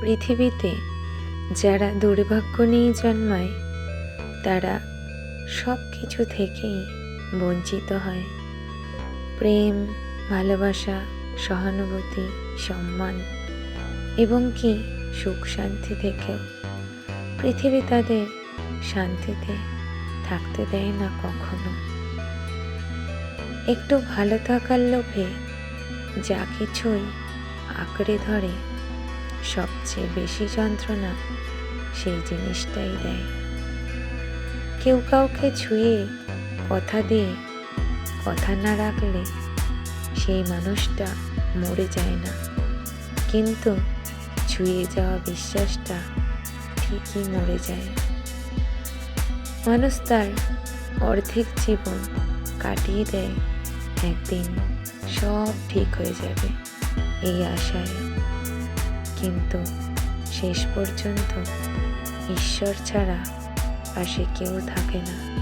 পৃথিবীতে যারা দুর্ভাগ্য নিয়ে জন্মায়, তারা সব কিছু থেকেই বঞ্চিত হয়। প্রেম, ভালোবাসা, সহানুভূতি, সম্মান এবং কি সুখ শান্তি থেকেও পৃথিবী তাদের শান্তিতে থাকতে দেয় না কখনো। একটু ভালো থাকার লোভে যা কিছুই আঁকড়ে ধরে সবচেয়ে বেশি যন্ত্রণা সেই জিনিসটাই দেয়। কেউ কাউকে ছুঁয়ে কথা দিয়ে, কথা না রাখলে সেই মানুষটা মরে যায় না। কিন্তু ছুঁয়ে যাওয়া বিশ্বাসটা ঠিকই মরে যায়। মানুষ তার অর্ধেক জীবন কাটিয়ে দেয়, একদিন সব ঠিক হয়ে যাবে, এই আশায়। কিন্তু শেষ পর্যন্ত ঈশ্বর ছাড়া পাশে কেউ থাকে না।